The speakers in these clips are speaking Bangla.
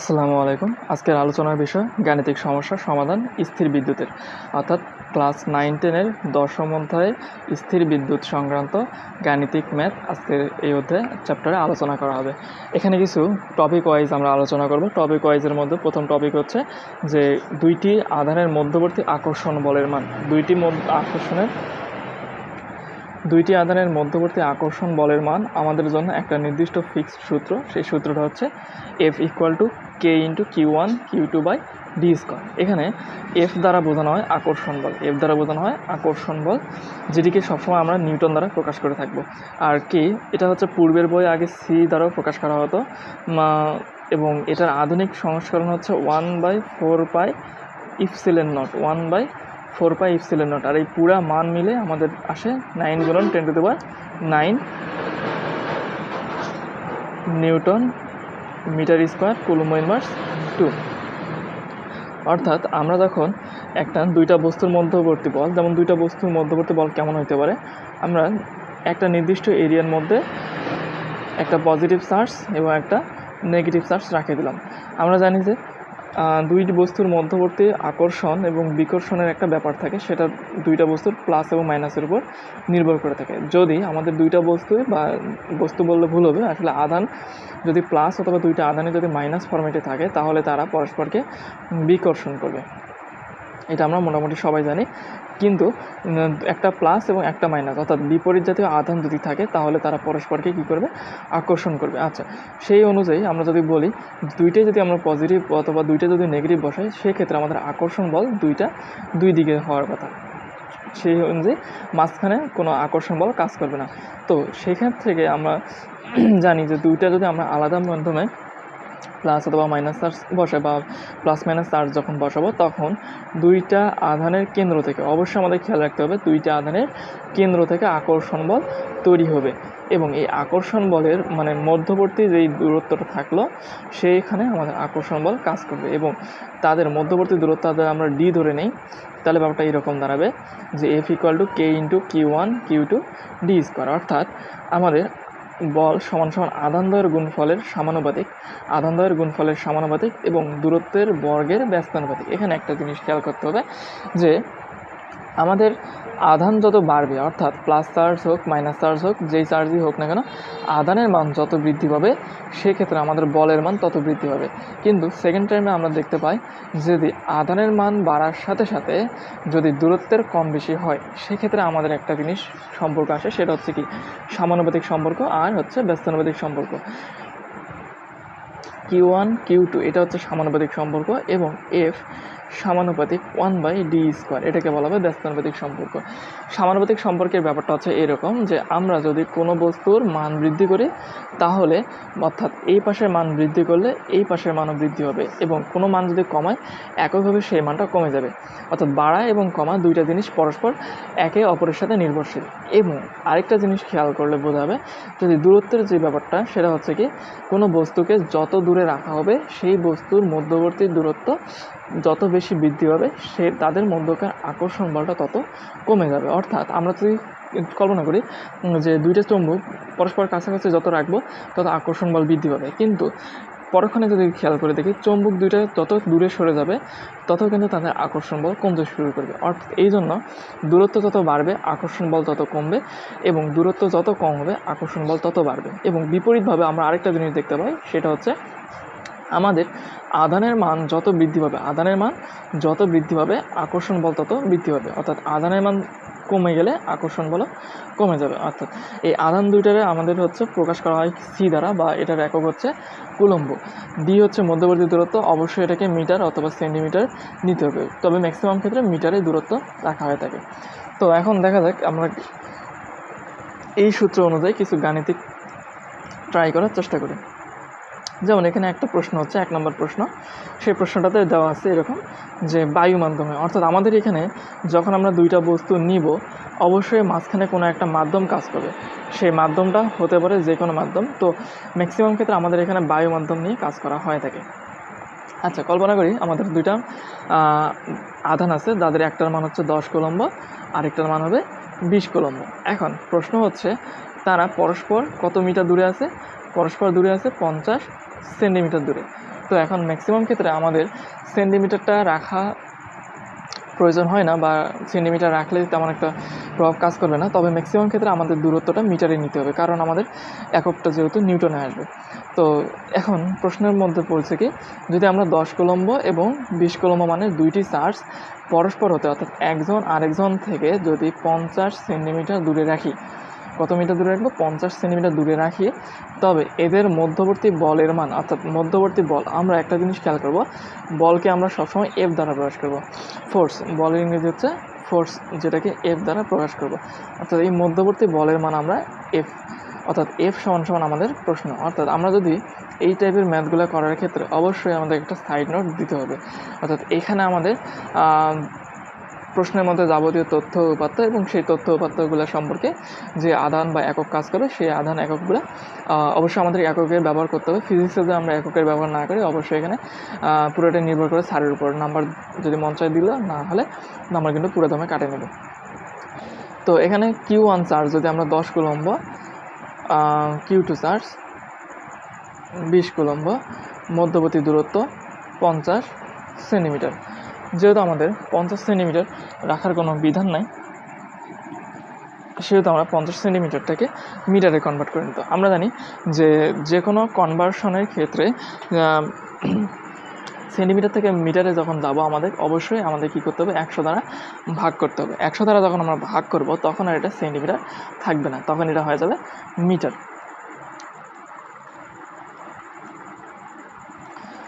আসসালামু আলাইকুম। আজকের আলোচনার বিষয়, গাণিতিক সমস্যার সমাধান স্থির বিদ্যুতের। অর্থাৎ ক্লাস নাইন টেনের দশম অধ্যায়ে স্থির বিদ্যুৎ সংক্রান্ত গাণিতিক ম্যাথ আজকের এই অধ্যায়ে চ্যাপ্টারে আলোচনা করা হবে। এখানে কিছু টপিক ওয়াইজ আমরা আলোচনা করব। টপিক ওয়াইজের মধ্যে প্রথম টপিক হচ্ছে যে দুইটি আধানের মধ্যবর্তী আকর্ষণ বলের মান। দুইটি আকর্ষণের দুইটি আধানের মধ্যবর্তী আকর্ষণ বলের মান আমাদের জন্য একটা নির্দিষ্ট ফিক্সড সূত্র। সেই সূত্রটা হচ্ছে F equal to K into Q one Q two by D square এখানে এফ দ্বারা বোঝানো হয় আকর্ষণ বল। এফ দ্বারা বোঝানো হয় আকর্ষণ বল, যেটিকে সবসময় আমরা নিউটন দ্বারা প্রকাশ করে থাকব। আর কে এটা হচ্ছে পূর্বের বই আগে সি দ্বারাও প্রকাশ করা হতো। এবং এটার আধুনিক সংস্করণ হচ্ছে one by four pi epsilon naught one by four pi epsilon naught. আর এই পুরা মান মিলে আমাদের আসে নাইন গুণন ten to the power nine newton metre square coulomb inverse two. অর্থাৎ আমরা যখন একটা দুইটা বস্তুর মধ্যবর্তী বল, যেমন দুইটা বস্তুর মধ্যবর্তী বল কেমন হতে পারে, আমরা একটা নির্দিষ্ট এরিয়ার মধ্যে একটা পজিটিভ চার্জ এবং একটা নেগেটিভ চার্জ রাখে দিলাম। আমরা জানি যে দুইটি বস্তুর মধ্যবর্তী আকর্ষণ এবং বিকর্ষণের একটা ব্যাপার থাকে, সেটা দুইটা বস্তুর প্লাস এবং মাইনাসের উপর নির্ভর করে থাকে। যদি আমাদের দুইটা বস্তু বা বস্তু বললে ভুল হবে, আসলে আধান যদি প্লাস অথবা দুইটা আধানে যদি মাইনাস ফরম্যাটে থাকে, তাহলে তারা পরস্পরকে বিকর্ষণ করবে। এটা আমরা মোটামুটি সবাই জানি। কিন্তু একটা প্লাস এবং একটা মাইনাস অর্থাৎ বিপরীত জাতীয় আধান যদি থাকে, তাহলে তারা পরস্পরকে কী করবে? আকর্ষণ করবে। আচ্ছা সেই অনুযায়ী আমরা যদি বলি, দুইটাই যদি আমরা পজিটিভ অথবা দুইটা যদি নেগেটিভ বসাই, সেক্ষেত্রে আমাদের আকর্ষণ বল দুইটা দুই দিকে হওয়ার কথা। সেই অনুযায়ী মাঝখানে কোনো আকর্ষণ বল কাজ করবে না। তো সেখান থেকে আমরা জানি যে দুইটা যদি আমরা আলাদা মাধ্যমে প্লাস অথবা মাইনাস চার্জ বসাই বা প্লাস মাইনাস চার্জ যখন বসাবো, তখন দুইটা আধানের কেন্দ্র থেকে, অবশ্যই আমাদের খেয়াল রাখতে হবে, দুইটা আধানের কেন্দ্র থেকে আকর্ষণ বল তৈরি হবে এবং এই আকর্ষণ বলের মানে মধ্যবর্তী যেই দূরত্বটা থাকল, সেইখানে আমাদের আকর্ষণ বল কাজ করবে এবং তাদের মধ্যবর্তী দূরত্ব যদি আমরা ডি ধরে নেই, তাহলে ব্যাপারটা এরকম দাঁড়াবে যে F equal to K into Q one Q two D square অর্থাৎ আমাদের বল সমান সমান আধান দয়ের গুণফলের সমানুপাতিক আধানদয়ের গুণফলের সমানুপাতিক এবং দূরত্বের বর্গের ব্যস্তানুপাতিক। এখানে একটা জিনিস খেয়াল করতে হবে যে আমাদের আধান যত বাড়বে, অর্থাৎ প্লাস চার্জ হোক মাইনাস চার্জ হোক, যেই চার্জই হোক না কেন, আধানের মান যত বৃদ্ধি পাবে, সেক্ষেত্রে আমাদের বলের মান তত বৃদ্ধি পাবে কিন্তু সেকেন্ড টাইমে আমরা দেখতে পাই, যদি আধানের মান বাড়ার সাথে সাথে যদি দূরত্বের কম বেশি হয়, সেক্ষেত্রে আমাদের একটা জিনিস সম্পর্ক আসে, সেটা হচ্ছে কি? সমানুপাতিক সম্পর্ক আর হচ্ছে ব্যস্তানুপাতিক সম্পর্ক। কিউ ওয়ান কিউ টু এটা হচ্ছে সমানুপাতিক সম্পর্ক এবং এফ সমানুপাতিক ওয়ান বাই ডি স্কোয়ার এটাকে বলা হবে ব্যস্তানুপাতিক সম্পর্ক। সমানুপাতিক সম্পর্কের ব্যাপারটা হচ্ছে এরকম যে, আমরা যদি কোনো বস্তুর মান বৃদ্ধি করি, তাহলে অর্থাৎ এই পাশের মান বৃদ্ধি করলে এই পাশের মানও বৃদ্ধি হবে এবং কোনো মান যদি কমায়, একইভাবে সেই মানটা কমে যাবে। অর্থাৎ বাড়া এবং কমা দুইটা জিনিস পরস্পর একে অপরের সাথে নির্ভরশীল। এবং আরেকটা জিনিস খেয়াল করলে বোঝা যাবে, যদি দূরত্বের যে ব্যাপারটা, সেটা হচ্ছে কি, কোনো বস্তুকে যত দূরে রাখা হবে, সেই বস্তুর মধ্যবর্তী দূরত্ব যত বেশি বৃদ্ধি পাবে, সে তাদের মধ্যকার আকর্ষণ বলটা তত কমে যাবে। অর্থাৎ আমরা যদি কল্পনা করি যে দুইটা চুম্বক পরস্পর কাছাকাছি যত রাখব, তত আকর্ষণ বল বৃদ্ধি পাবে। কিন্তু পরক্ষণে যদি খেয়াল করে দেখি, চুম্বক দুইটা যত দূরে সরে যাবে, তত কিন্তু তাদের আকর্ষণ বল কমতে শুরু করবে। অর্থাৎ এই জন্য দূরত্ব যত বাড়বে, আকর্ষণ বল তত কমবে, এবং দূরত্ব যত কম হবে, আকর্ষণ বল তত বাড়বে। এবং বিপরীতভাবে আমরা আরেকটা জিনিস দেখতে পাই, সেটা হচ্ছে আমাদের আধানের মান যত বৃদ্ধি পাবে আধানের মান যত বৃদ্ধি পাবে, আকর্ষণ বল তত বৃদ্ধি পাবে। অর্থাৎ আধানের মান কমে গেলে আকর্ষণ বল কমে যাবে। অর্থাৎ এই আধান দুইটারে আমাদের হচ্ছে প্রকাশ করা হয় সি দ্বারা বা এটার একক হচ্ছে কুলম্ব। ডি হচ্ছে মধ্যবর্তী দূরত্ব, অবশ্যই এটাকে মিটার অথবা সেন্টিমিটার নিতে হবে। তবে ম্যাক্সিমাম ক্ষেত্রে মিটারে দূরত্ব রাখা হয়ে থাকে। তো এখন দেখা যাক আমরা এই সূত্র অনুযায়ী কিছু গাণিতিক ট্রাই করার চেষ্টা করি। যেমন এখানে একটা প্রশ্ন হচ্ছে, এক নম্বর প্রশ্ন। সেই প্রশ্নটাতে দেওয়া আছে এরকম যে বায়ু মাধ্যমে। অর্থাৎ আমাদের এখানে যখন আমরা দুইটা বস্তু নিব, অবশ্যই মাঝখানে কোনো একটা মাধ্যম কাজ করবে সেই মাধ্যমটা হতে পারে যে কোনো মাধ্যম। তো ম্যাক্সিমাম ক্ষেত্রে আমাদের এখানে বায়ু মাধ্যম নিয়ে কাজ করা হয়ে থাকে। আচ্ছা কল্পনা করি আমাদের দুইটা আধান আছে। যাদের একটার মান হচ্ছে দশ কলম্ব, আরেকটার মান হবে বিশ কলম্ব। এখন প্রশ্ন হচ্ছে, তারা পরস্পর কত মিটার দূরে আছে? পরস্পর দূরে আছে পঞ্চাশ সেন্টিমিটার দূরে। তো এখন ম্যাক্সিমাম ক্ষেত্রে আমাদের সেন্টিমিটারটা রাখা প্রয়োজন হয় না বা সেন্টিমিটার রাখলে তেমন একটা প্রভাব কাজ করবে না। তবে ম্যাক্সিমাম ক্ষেত্রে আমাদের দূরত্বটা মিটারে নিতে হবে, কারণ আমাদের এককটা যেহেতু নিউটনে আসবে। তো এখন প্রশ্নের মধ্যে পড়ছে কি, যদি আমরা দশ কলম্ব এবং বিশ কলম্ব মানে দুইটি চার্জ পরস্পর হতে, অর্থাৎ একজন আরেকজন থেকে যদি পঞ্চাশ সেন্টিমিটার দূরে রাখি কত মিটার দূরে রাখব? পঞ্চাশ সেন্টিমিটার দূরে রাখি। তবে এদের মধ্যবর্তী বলের মান, অর্থাৎ মধ্যবর্তী বল, আমরা একটা জিনিস খেয়াল করব। বলকে আমরা সবসময় এফ দ্বারা প্রকাশ করব। ফোর্স বলের ইংরেজি হচ্ছে ফোর্স যেটাকে এফ দ্বারা প্রকাশ করব। অর্থাৎ এই মধ্যবর্তী বলের মান আমরা এফ অর্থাৎ এফ সমান সমান আমাদের প্রশ্ন। অর্থাৎ আমরা যদি এই টাইপের ম্যাথগুলো করার ক্ষেত্রে অবশ্যই আমাদের একটা সাইড নোট দিতে হবে। অর্থাৎ এখানে আমাদের প্রশ্নের মধ্যে যাবতীয় তথ্য উপাত্ত এবং সেই তথ্য উপাত্তগুলো সম্পর্কে যে আধান বা একক কাজ করে, সেই আধান এককগুলো অবশ্যই আমাদের এককের ব্যবহার করতে হবে। ফিজিক্সে যদি আমরা এককের ব্যবহার না করি, অবশ্যই এখানে পুরোটাই নির্ভর করে স্যারের উপর। নাম্বার যদি মন চায় দিল, না হলে নাম্বার কিন্তু পুরো দমে কাটে নেবে। তো এখানে কিউ ওয়ান চার্জ যদি আমরা দশ কুলম্ব কিউ টু চার্জ বিশ কুলম্ব, মধ্যবর্তী দূরত্ব পঞ্চাশ সেন্টিমিটার। যেহেতু আমাদের পঞ্চাশ সেন্টিমিটার রাখার কোনো বিধান নাই, সেহেতু আমরা পঞ্চাশ সেন্টিমিটারটাকে মিটারে কনভার্ট করে নিত আমরা জানি যে যে কোনো কনভার্সনের ক্ষেত্রে সেন্টিমিটার থেকে মিটারে যখন যাব আমাদের, অবশ্যই আমাদের কী করতে হবে? একশো দ্বারা ভাগ করতে হবে। একশো দ্বারা যখন আমরা ভাগ করব, তখন আর এটা সেন্টিমিটার থাকবে না। তখন এটা হয়ে যাবে মিটার।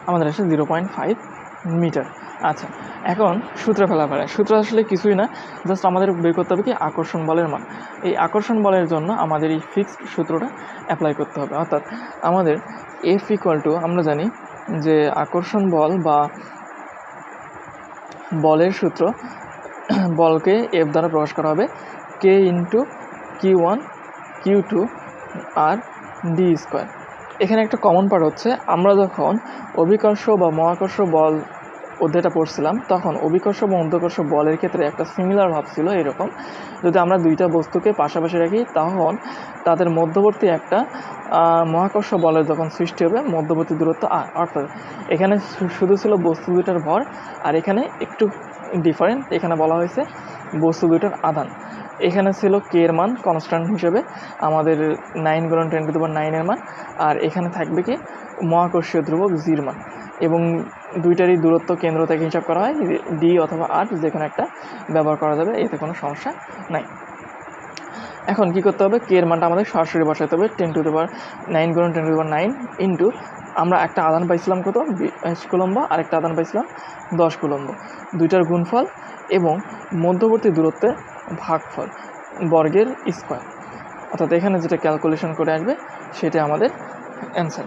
আমাদের আসে জিরো পয়েন্ট ফাইভ। মিটার। আচ্ছা এখন সূত্র ফেলা পারে। সূত্র আসলে কিছুই না, জাস্ট আমাদের বের করতে হবে কি আকর্ষণ বলের মান। এই আকর্ষণ বলের জন্য আমাদের এই ফিক্সড সূত্রটা অ্যাপ্লাই করতে হবে। অর্থাৎ আমাদের এফ ইকুয়াল টু আমরা জানি যে আকর্ষণ বল বা বলের সূত্র বলকে এফ দ্বারা প্রকাশ করা হবে K into Q one Q two আর ডি স্কোয়ার এখানে একটা কমন পার্ট হচ্ছে, আমরা যখন অভিকর্ষ বা মহাকর্ষ বল অধ্যায়টা পড়ছিলাম, তখন অভিকর্ষ বা অন্তকর্ষ বলের ক্ষেত্রে একটা সিমিলার ভাব ছিল এরকম। যদি আমরা দুইটা বস্তুকে পাশাপাশি রাখি, তখন তাদের মধ্যবর্তী একটা মহাকর্ষ বলের যখন সৃষ্টি হবে, মধ্যবর্তী দূরত্ব অর্থাৎ এখানে শুধু ছিল বস্তু দুইটার ভর, আর এখানে একটু ডিফারেন্ট এখানে বলা হয়েছে বস্তু দুইটার আদান এখানে ছিল কে এর মান কনস্ট্যান্ট হিসেবে। আমাদের নাইন গুণন টেন টু দি পাওয়ার নাইনের মান। আর এখানে থাকবে কি? মহাকর্ষীয় ধ্রুবক জির মান। এবং দুইটারই দূরত্ব কেন্দ্র থেকে হিসাব করা হয় ডি অথবা আর যে কোনো একটা ব্যবহার করা যাবে, এতে কোনো সমস্যা নাই। এখন কি করতে হবে? কে এর মানটা আমাদের সরাসরি বসাতে হবে ten to the power nine গুণন ten to the power nine into আমরা একটা আদান পাইছিলাম কত? বিশ কুলম্ব আর একটা আদান পাইছিলাম দশ কুলম্ব। দুইটার গুণফল এবং মধ্যবর্তী দূরত্বে ভাগফল, বর্গের স্কোয়ার অর্থাৎ এখানে যেটা ক্যালকুলেশন করে আসবে, সেটা আমাদের অ্যান্সার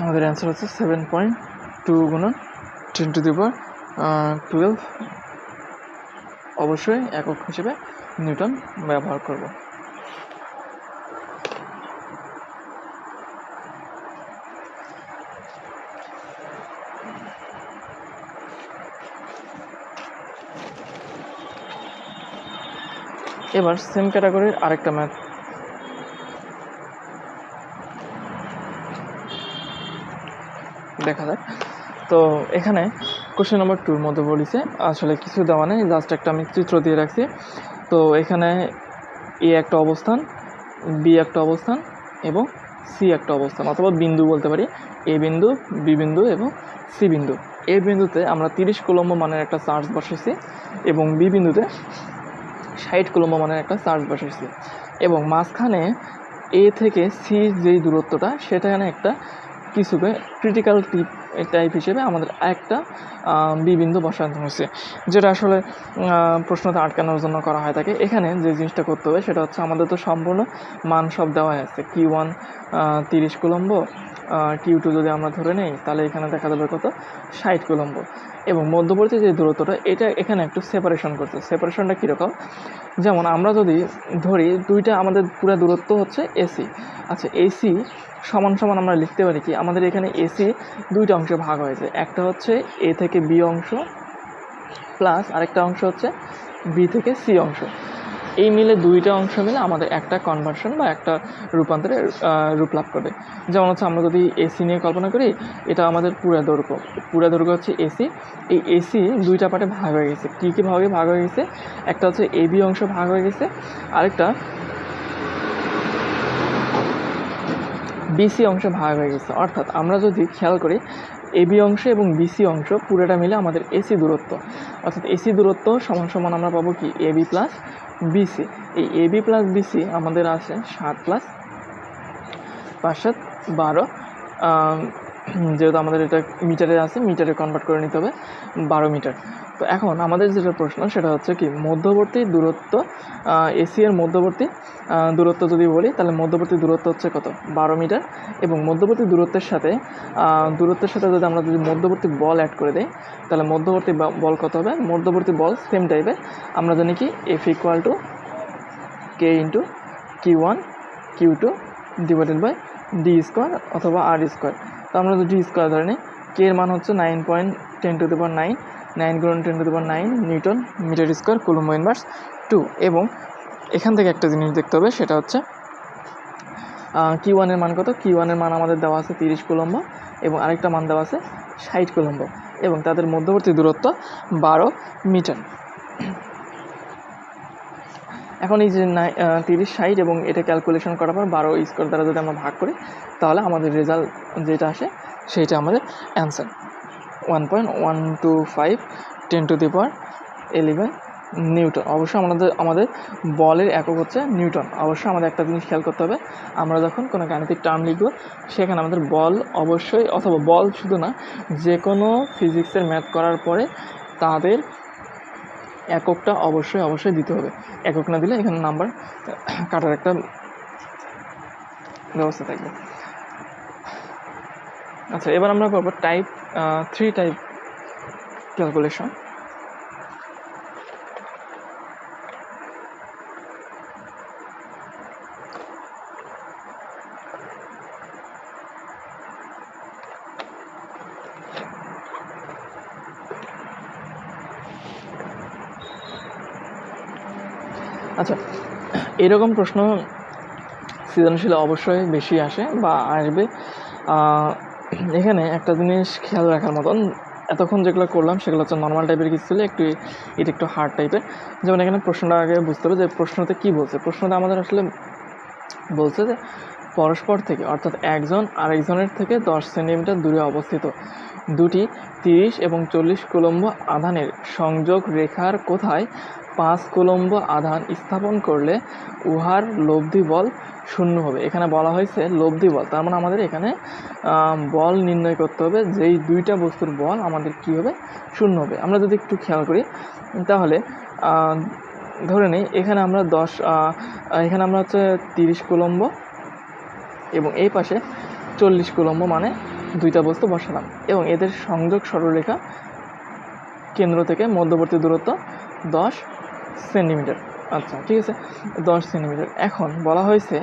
আমাদের অ্যান্সার হচ্ছে সেভেন পয়েন্ট টু গুণন ten to the power twelve অবশ্যই একক হিসেবে নিউটন ব্যবহার করব। এবার সেম ক্যাটাগরির আরেকটা ম্যাথ দেখা যাক তো এখানে কোশ্চেন নাম্বার টুর মধ্যে বলেছে, আসলে কিছু দেওয়া নেই জাস্ট একটা আমি চিত্র দিয়ে রাখছি। তো এখানে এ একটা অবস্থান, বি একটা অবস্থান এবং সি একটা অবস্থান অথবা বিন্দু বলতে পারি। এ বিন্দু, বি বিন্দু এবং সি বিন্দু। এ বিন্দুতে আমরা তিরিশ কুলম্ব মানের একটা চার্জ বসেছি এবং বি বিন্দুতে ষাট কুলম্ব মানের একটা চার্জ বসেছি এবং মাঝখানে এ থেকে সি যেই দূরত্বটা, সেটা এখানে একটা কিছুকে ক্রিটিক্যাল টিপ টাইপ হিসেবে আমাদের একটা বি বিন্দু বসানো হয়েছে। যেটা আসলে প্রশ্নতে আটকানোর জন্য করা হয় থাকে। এখানে যে জিনিসটা করতে হবে সেটা হচ্ছে আমাদের তো সম্পূর্ণ মান সব দেওয়া আছে। কি ওয়ান তিরিশ কুলম্ব কিউ টু যদি আমরা ধরে নেই, তাহলে এখানে দেখা যাবে কত? ষাট কুলম্ব। এবং মধ্যবর্তী যে দূরত্বটা, এটা এখানে একটু সেপারেশন করছে। সেপারেশনটা কীরকম? যেমন আমরা যদি ধরি, দুইটা আমাদের পুরো দূরত্ব হচ্ছে এসি আচ্ছা এসি সমান সমান আমরা লিখতে পারি কি? আমাদের এখানে এসি দুইটা অংশে ভাগ হয়েছে। একটা হচ্ছে এ থেকে বি অংশ প্লাস আরেকটা অংশ হচ্ছে বি থেকে সি অংশ। এই মিলে দুইটা অংশ মিলে আমাদের একটা কনভার্সন বা একটা রূপান্তরে রূপ লাভ করবে যেমন হচ্ছে আমরা যদি এসি নিয়ে কল্পনা করি, এটা আমাদের পুরা দৈর্ঘ্য। পুরা দৈর্ঘ্য হচ্ছে এসি এই এসি দুইটা পার্টে ভাগ হয়ে গেছে। কী কী ভাগে ভাগ হয়ে গেছে? একটা হচ্ছে এ বি অংশ ভাগ হয়ে গেছে। আরেকটা বিসি অংশ ভাগ হয়ে গেছে। অর্থাৎ আমরা যদি খেয়াল করি এবি অংশ এবং বিসি অংশ পুরোটা মিলে আমাদের এসি দূরত্ব। অর্থাৎ এসি দূরত্ব সমান সমান আমরা পাবো কি? এবি প্লাস বিসি এই এবি প্লাস বিসি আমাদের আছে সাত প্লাস পাঁচ সাত বারো যেহেতু আমাদের এটা মিটারে আছে, মিটারে কনভার্ট করে নিতে হবে বারো মিটার। তো এখন আমাদের যেটা প্রশ্ন সেটা হচ্ছে কি, মধ্যবর্তী দূরত্ব এসি এর মধ্যবর্তী দূরত্ব যদি বলি, তাহলে মধ্যবর্তী দূরত্ব হচ্ছে কত? বারো মিটার। এবং মধ্যবর্তী দূরত্বের সাথে দূরত্বের সাথে যদি আমরা যদি মধ্যবর্তী বল অ্যাড করে দিই, তাহলে মধ্যবর্তী বল কত হবে? মধ্যবর্তী বল সেম টাইপের আমরা জানি কি F equal to K into Q one Q two divided by D square অথবা আর স্কোয়ার তো আমরা যদি ডি স্কোয়ার ধরে নিই কে এর মান হচ্ছে nine point ten to the power nine nine গুণ ten to the power nine newton metre square coulomb inverse two. এবং এখান থেকে একটা জিনিস দেখতে হবে, সেটা হচ্ছে কি ওয়ানের মান কত? কি ওয়ানের মান আমাদের দেওয়া আছে তিরিশ কুলম্ব এবং আরেকটা মান দেওয়া আছে ষাট কুলম্ব এবং তাদের মধ্যবর্তী দূরত্ব বারো মিটার। এখন এই যে নাই তিরিশ, ষাট এবং এটা ক্যালকুলেশন করার পর বারো স্কোয়ার দ্বারা যদি আমরা ভাগ করি, তাহলে আমাদের রেজাল্ট যেটা আসে, সেইটা আমাদের answer one point one two five ten to the power eleven newton অবশ্যই আমাদের আমাদের বলের একক হচ্ছে নিউটন। অবশ্যই আমাদের একটা জিনিস খেয়াল করতে হবে। আমরা যখন কোনো গাণিতিক টার্ম লিখব, সেখানে আমাদের বল অবশ্যই, অথবা বল শুধু না, যে কোনো ফিজিক্সের ম্যাথ করার পরে তাদের এককটা অবশ্যই অবশ্যই দিতে হবে। একক না দিলে এখানে নাম্বার কাটার একটা ব্যবস্থা থাকবে। আচ্ছা এবার আমরা করব টাইপ থ্রি টাইপ ক্যালকুলেশন আচ্ছা এরকম প্রশ্ন সৃজনশীল অবশ্যই বেশি আসে বা আসবে। এখানে একটা জিনিস খেয়াল রাখার মতন, এতক্ষণ যেগুলো করলাম সেগুলো হচ্ছে নর্মাল টাইপের কিছু ছিল, একটু এটা একটু হার্ড টাইপের যেমন এখানে প্রশ্নটা আগে বুঝতে হবে যে প্রশ্নতে কী বলছে? প্রশ্নটা আমাদের আসলে বলছে যে পরস্পর থেকে, অর্থাৎ একজন আরেকজনের থেকে দশ সেন্টিমিটার দূরে অবস্থিত। দুটি তিরিশ এবং চল্লিশ কুলম্ব আধানের সংযোগ রেখার কোথায়? পাঁচ কুলম্ব আধান স্থাপন করলে উহার লব্ধি বল শূন্য হবে। এখানে বলা হয়েছে লব্ধি বল। তার মানে আমাদের এখানে বল নির্ণয় করতে হবে। যেই দুইটা বস্তুর বল আমাদের কী হবে? শূন্য হবে। আমরা যদি একটু খেয়াল করি, তাহলে ধরে নিই, এখানে আমরা দশ এখানে আমরা হচ্ছে তিরিশ কুলম্ব এবং এই পাশে চল্লিশ কুলম্ব মানে দুইটা বস্তু বসালাম এবং এদের সংযোগ সরলরেখা কেন্দ্র থেকে মধ্যবর্তী দূরত্ব দশ সেন্টিমিটার। আচ্ছা ঠিক আছে? দশ সেন্টিমিটার। এখন বলা হয়েছে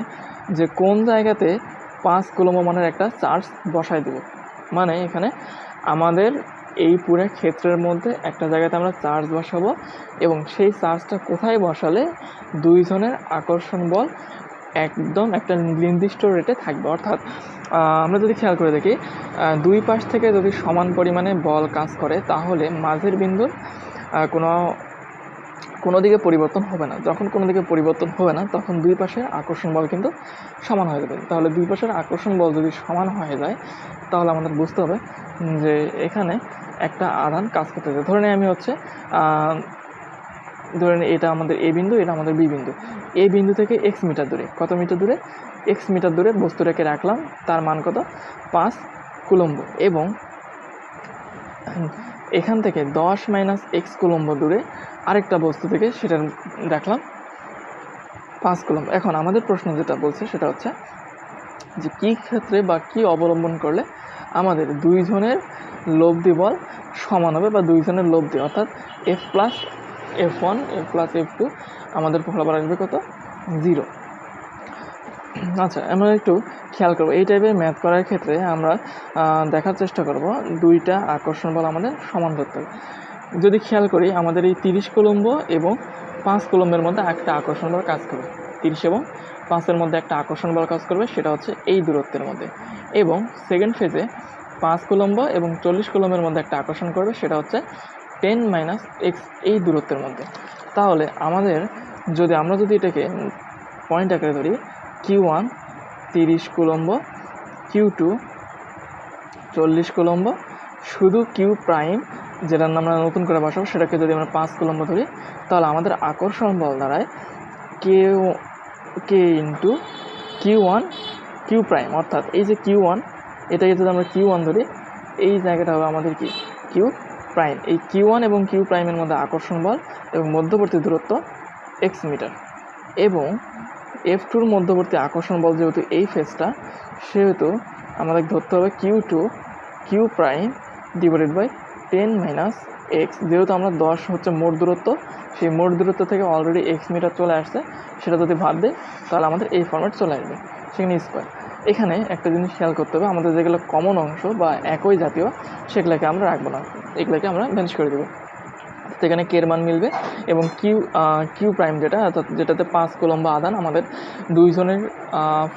যে কোন জায়গাতে পাঁচ কুলম্ব মানের একটা চার্জ বসায় দেব? মানে এখানে আমাদের এই পুরো ক্ষেত্রের মধ্যে একটা জায়গাতে আমরা চার্জ বসাবো এবং সেই চার্জটা কোথায় বসালে দুইজনের আকর্ষণ বল একদম একটা নির্দিষ্ট রেটে থাকবে। অর্থাৎ আমরা যদি খেয়াল করে দেখি দুই পাশ থেকে যদি সমান পরিমাণে বল কাজ করে, তাহলে মাঝের বিন্দুর কোনো কোনো দিকে পরিবর্তন হবে না। যখন কোনো দিকে পরিবর্তন হবে না, তখন দুই পাশের আকর্ষণ বল কিন্তু সমান হয়ে যাবে। তাহলে দুই পাশের আকর্ষণ বল যদি সমান হয়ে যায়, তাহলে আমাদের বুঝতে হবে যে এখানে একটা আধান কাজ করতেছে। ধরে নিই আমি হচ্ছে আহ, ধরে নিই এটা আমাদের এ বিন্দু এটা আমাদের বি বিন্দু। এ বিন্দু থেকে এক্স মিটার দূরে। কত মিটার দূরে? এক্স মিটার দূরে বস্তুটাকে রাখলাম তার মান কত? পাঁচ কুলম্ব। এবং এখান থেকে দশ মাইনাস এক্স কুলম্ব দূরে আরেকটা বস্তু থেকে সেটা রাখলাম পাঁচ কুলম্ব। এখন আমাদের প্রশ্ন যেটা বলছে সেটা হচ্ছে যে কী ক্ষেত্রে বা কী অবলম্বন করলে আমাদের দুইজনের লব্ধি বল সমান হবে বা দুইজনের লব্ধি অর্থাৎ F plus F one plus F two আমাদের ফলাফল আসবে কত? জিরো আচ্ছা আমরা একটু খেয়াল করব। এই টাইপের ম্যাথ করার ক্ষেত্রে আমরা দেখার চেষ্টা করব দুইটা আকর্ষণ বল আমাদের সমান ধরতে যদি খেয়াল করি, আমাদের এই তিরিশ কুলম্ব এবং পাঁচ কলম্বের মধ্যে একটা আকর্ষণ বল কাজ করবে। তিরিশ এবং পাঁচের মধ্যে একটা আকর্ষণ বল কাজ করবে, সেটা হচ্ছে এই দূরত্বের মধ্যে। এবং সেকেন্ড ফেজে পাঁচ কুলম্ব এবং চল্লিশ কুলম্বের মধ্যে একটা আকর্ষণ করবে, সেটা হচ্ছে টেন মাইনাস এক্স এই দূরত্বের মধ্যে। তাহলে আমাদের যদি আমরা যদি এটাকে পয়েন্ট আকারে ধরি কিউ ওয়ান তিরিশ কুলম্ব কিউ টু চল্লিশ কুলম্ব, শুধু কিউ প্রাইম যেটার আমরা নতুন করে বসাবো, সেটাকে যদি আমরা পাঁচ কুলম্ব ধরি, তাহলে আমাদের আকর্ষণ বল দাঁড়ায় K K into Q one Q prime অর্থাৎ এই যে কিউ ওয়ান এটাকে যদি আমরা কিউ ওয়ান ধরি, এই জায়গাটা হবে আমাদের কি? কিউ প্রাইম এই কিউ ওয়ান এবং কিউ প্রাইমের মধ্যে আকর্ষণ বল এবং মধ্যবর্তী দূরত্ব এক্স মিটার এবং এফ টুর মধ্যবর্তী আকর্ষণ বল যেহেতু এই ফেসটা সেহেতু আমাদের ধরতে হবে Q two Q prime divided by ten minus X যেহেতু আমরা দশ হচ্ছে মোট দূরত্ব, সেই মোট দূরত্ব থেকে অলরেডি এক্স মিটার চলে আসছে, সেটা যদি ভাগ দেয় তাহলে আমাদের এই ফর্ম্যাট চলে আসবে, সেখানে স্কোয়ার এখানে একটা জিনিস খেয়াল করতে হবে, আমাদের যেগুলো কমন অংশ বা একই জাতীয়, সেগুলোকে আমরা রাখব না। এগুলোকে আমরা ম্যানেজ করে দেবো। তো এখানে কের মান মিলবে এবং কিউ কিউ প্রাইম যেটা, অর্থাৎ যেটাতে পাঁচ কুলম্ব আদান আমাদের দুইজনের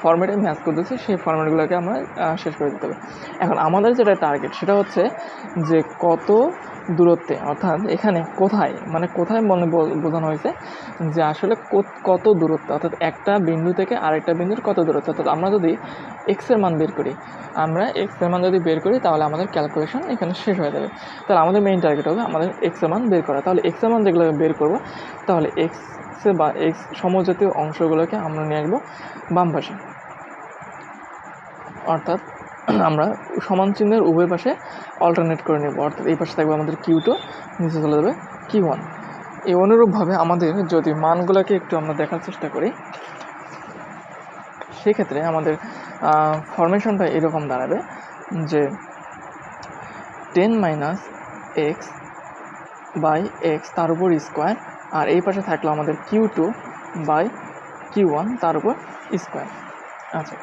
ফর্মেটে ম্যাচ করতেছে, সেই ফর্মেটগুলোকে আমরা শেষ করে দিতে হবে। এখন আমাদের যেটা টার্গেট সেটা হচ্ছে যে কত দূরত্বে, অর্থাৎ এখানে কোথায় মানে কোথায় মনে বো- বোঝানো হয়েছে যে আসলে কত দূরত্ব, অর্থাৎ একটা বিন্দু থেকে আরেকটা বিন্দুর কত দূরত্ব, অর্থাৎ আমরা যদি এক্সের মান বের করি, আমরা এক্সের মান যদি বের করি, তাহলে আমাদের ক্যালকুলেশন এখানে শেষ হয়ে যাবে। তাহলে আমাদের মেইন টার্গেট হবে আমাদের এক্সের মান বের করা। তাহলে এক্সের মান যেগুলো বের করব, তাহলে এক্স বা এক্স সমজাতীয় অংশগুলোকে আমরা নিয়ে আসব বাম পাশে। অর্থাৎ আমরা সমান চিহ্নের উভয় পাশে অল্টারনেট করে নেব। অর্থাৎ এই পাশে থাকবে আমাদের কিউ টু নিচে চলে যাবে কিউ ওয়ান এই অনুরূপভাবে আমাদের যদি মানগুলোকে একটু আমরা দেখার চেষ্টা করি, সেক্ষেত্রে আমাদের ফরমেশনটা এরকম দাঁড়াবে যে ten minus X by X তার উপর স্কোয়ার, আর এই পাশে থাকল আমাদের Q two by Q one তার উপর স্কোয়ার। আচ্ছা।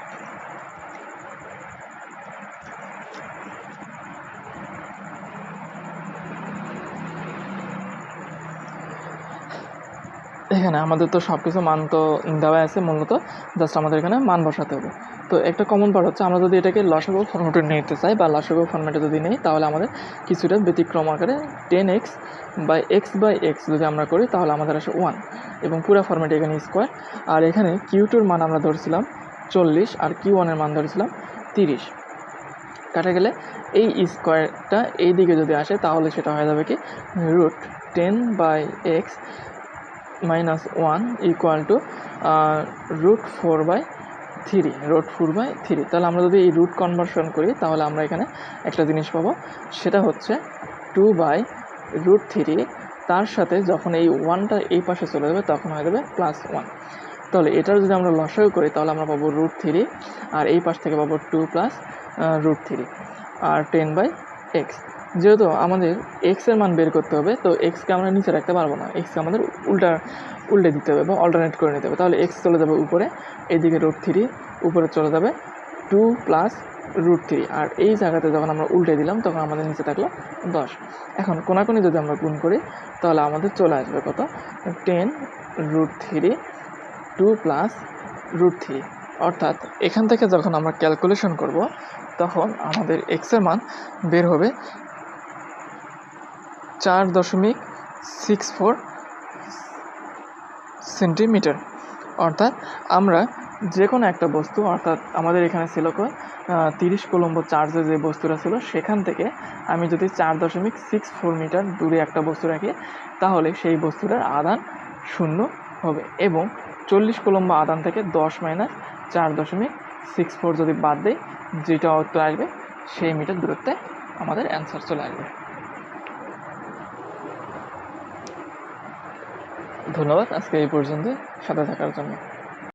এখানে আমাদের তো সব কিছু মান তো দেওয়া আছে মূলত, জাস্ট আমাদের এখানে মান বসাতে হবে। তো একটা কমন পার্ট হচ্ছে আমরা যদি এটাকে লসাগু ফর্মেটে নিতে চাই বা লসাগু ফর্মেটে যদি নেই, তাহলে আমাদের কিছুটা ব্যতিক্রম আকারে ten X by X by X যদি আমরা করি, তাহলে আমাদের আসে ওয়ান এবং পুরো ফর্মেটে এখানে স্কোয়ার আর এখানে কিউ টুর মান আমরা ধরেছিলাম চল্লিশ আর কিউ ওয়ানের মান ধরেছিলাম তিরিশ। কাটা গেলে এই স্কোয়ারটা এই দিকে যদি আসে, তাহলে সেটা হয়ে যাবে কি root ten by X minus one equal to root four by three root four by three. তাহলে আমরা যদি এই রুট কনভার্সন করি, তাহলে আমরা এখানে একটা জিনিস পাবো। সেটা হচ্ছে টু বাই রুট থ্রি, তার সাথে যখন এই ওয়ানটা এই পাশে চলে যাবে, তখন হয়ে যাবে প্লাস ওয়ান। তাহলে এটার যদি আমরা লসাগু করি, তাহলে আমরা পাবো রুট থ্রি, আর এই পাশ থেকে পাবো টু প্লাস রুট থ্রি, আর টেন বাই এক্স। যেহেতু আমাদের এক্সের মান বের করতে হবে, তো এক্সকে আমরা নিচে রাখতে পারব না। এক্সকে আমাদের উল্টা, উল্টে দিতে হবে বা অল্টারনেট করে নিতে হবে। তাহলে এক্স চলে যাবে উপরে, এইদিকে রুট থ্রি উপরে চলে যাবে টু প্লাস রুট থ্রি আর এই জায়গাতে যখন আমরা উল্টে দিলাম, তখন আমাদের নিচে থাকল দশ। এখন কোনাকুনি যদি আমরা গুণ করি, তাহলে আমাদের চলে আসবে কত? Ten root three two plus root three অর্থাৎ এখান থেকে যখন আমরা ক্যালকুলেশন করব, তখন আমাদের এক্সের মান বের হবে চার দশমিক সিক্স ফোর সেন্টিমিটার অর্থাৎ আমরা যে কোনো একটা বস্তু, অর্থাৎ আমাদের এখানে ছিল তিরিশ কোলম্ব চার্জে যে বস্তুটা ছিল, সেখান থেকে আমি যদি চার দশমিক সিক্স ফোর মিটার দূরে একটা বস্তু রাখি, তাহলে সেই বস্তুটার আদান শূন্য হবে এবং চল্লিশ কোলম্ব আদান থেকে দশ মাইনাস চার দশমিক সিক্স ফোর যদি বাদ দেই, যেটা উত্তর আসবে, সেই মিটার দূরত্বে আমাদের অ্যান্সার চলে আসবে। ধন্যবাদ আজকে এই পর্যন্ত সাথে থাকার জন্য।